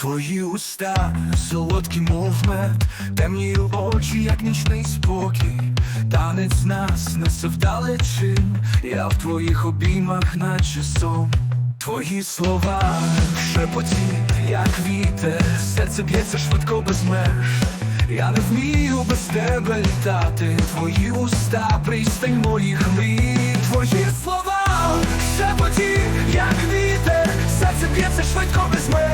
Твої уста солодкі, мов мед, темні очі, як нічний спокій, танець нас несе вдалечин, я в твоїх обіймах, наче сон. Твої слова шепоті, як вітер, серце б'ється швидко без меж. Я не вмію без тебе літати, твої уста, пристань моїх мрій, твої слова, шепоті, як вітер, серце б'ється швидко без меж.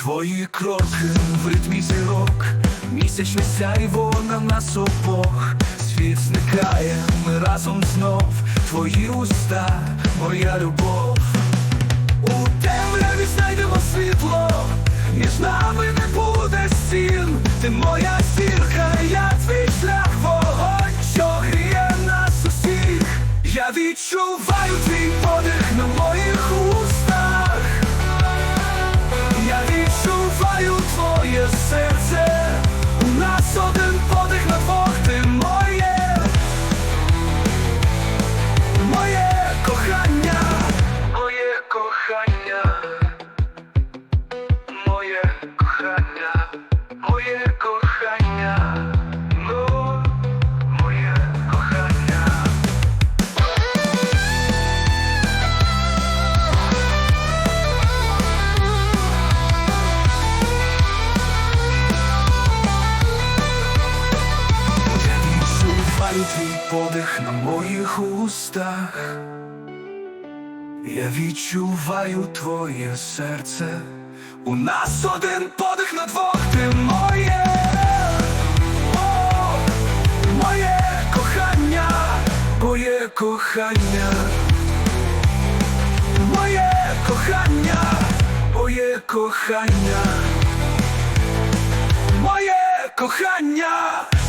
Твої кроки в ритмі зірок, місячне сяйво на нас обох, світ зникає, ми разом знов, твої уста, моя любов. У темряві знайдемо світло, між нами не буде стін. Ти моя зірка, я твій шлях, вогонь, що гріє нас усіх. Я відчуваю твій подих на моїх відчуваю твоє серце. У нас один подих на двох, ти моє, моє кохання, моє кохання, моє кохання, відчуваю твій подих на моїх устах. Я відчуваю твоє серце. У нас один подих на двох, ти моє, О, моє кохання, моє кохання, моє кохання, моє кохання, моє кохання.